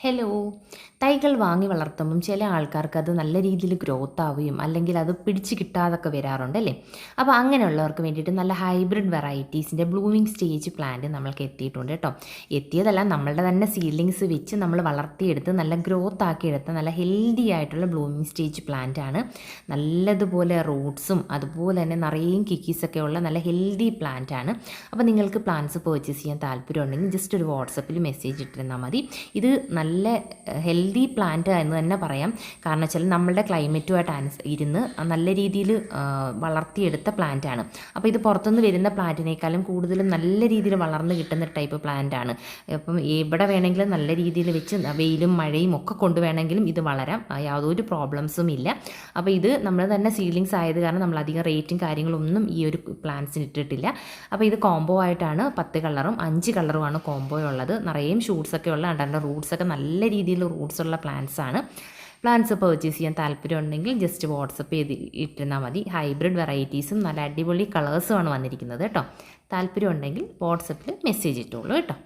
Hello തൈകൾ വാങ്ങി വളർത്തുമ്പം ചില ആൾക്കാർക്ക് അത് നല്ല രീതിയിൽ ഗ്രോത്ത് ആവുകയും അല്ലെങ്കിൽ അത് പിടിച്ച് കിട്ടാതൊക്കെ വരാറുണ്ട് അല്ലേ? അപ്പോൾ അങ്ങനെയുള്ളവർക്ക് വേണ്ടിയിട്ട് നല്ല ഹൈബ്രിഡ് വെറൈറ്റീസിന്റെ ബ്ലൂമിങ് സ്റ്റേജ് പ്ലാന്റ് നമ്മൾക്ക് എത്തിയിട്ടുണ്ട് കേട്ടോ. എത്തിയതല്ല നമ്മളുടെ തന്നെ സീഡ്ലിങ്സ് വെച്ച് നമ്മൾ വളർത്തിയെടുത്ത് നല്ല ഗ്രോത്ത് ആക്കിയെടുത്ത നല്ല ഹെൽത്തി ആയിട്ടുള്ള ബ്ലൂമിങ് സ്റ്റേജ് പ്ലാന്റ് ആണ്. നല്ലതുപോലെ റൂട്ട്സും അതുപോലെ തന്നെ നിറയും കിക്കീസൊക്കെ ഉള്ള നല്ല ഹെൽത്തി പ്ലാന്റ് ആണ്. അപ്പോൾ നിങ്ങൾക്ക് പ്ലാന്റ്സ് പർച്ചേസ് ചെയ്യാൻ താല്പര്യം ഉണ്ടെങ്കിൽ ജസ്റ്റ് ഒരു വാട്സപ്പിൽ മെസ്സേജ് ഇട്ടിരുന്നാൽ മതി. ഇത് നല്ല ഹെൽത്തി പ്ലാന്റ് എന്ന് തന്നെ പറയാം. കാരണം വെച്ചാൽ നമ്മളുടെ ക്ലൈമറ്റുമായിട്ട് അനുസ ഇരുന്ന് നല്ല രീതിയിൽ വളർത്തിയെടുത്ത പ്ലാന്റാണ് അപ്പോൾ ഇത് പുറത്തുനിന്ന് വരുന്ന പ്ലാന്റിനേക്കാളും കൂടുതലും നല്ല രീതിയിൽ വളർന്ന് കിട്ടുന്ന ടൈപ്പ് പ്ലാന്റാണ് അപ്പം എവിടെ വേണമെങ്കിലും നല്ല രീതിയിൽ വെച്ച് വെയിലും മഴയും ഒക്കെ കൊണ്ട് വേണമെങ്കിലും ഇത് വളരാം. യാതൊരു പ്രോബ്ലംസും ഇല്ല. അപ്പോൾ ഇത് നമ്മൾ തന്നെ സീലിങ്സ് ആയത് കാരണം നമ്മൾ അധികം റേറ്റും കാര്യങ്ങളൊന്നും ഈ ഒരു പ്ലാന്റ്സിന് ഇട്ടിട്ടില്ല. അപ്പോൾ ഇത് കോംബോ ആയിട്ടാണ് പത്ത് കളറും അഞ്ച് കളറുമാണ് കോംബോ ഉള്ളത്. നിറയും ഷൂട്ട്സൊക്കെ ഉള്ള അതിന്റെ റൂട്ട്സ് ഒക്കെ നല്ല രീതിയിൽ റൂട്ട്സ് ഉള്ള പ്ലാന്റ്സ് ആണ്. പ്ലാന്റ്സ് പർച്ചേസ് ചെയ്യാൻ താല്പര്യം ഉണ്ടെങ്കിൽ ജസ്റ്റ് വാട്സപ്പ് ചെയ്ത് ഇട്ടിരുന്നാൽ മതി. ഹൈബ്രിഡ് വെറൈറ്റീസും നല്ല അടിപൊളി കളേഴ്സുമാണ് വന്നിരിക്കുന്നത് കേട്ടോ. താല്പര്യം ഉണ്ടെങ്കിൽ വാട്സപ്പിൽ മെസ്സേജ് ഇട്ടോളൂ കേട്ടോ.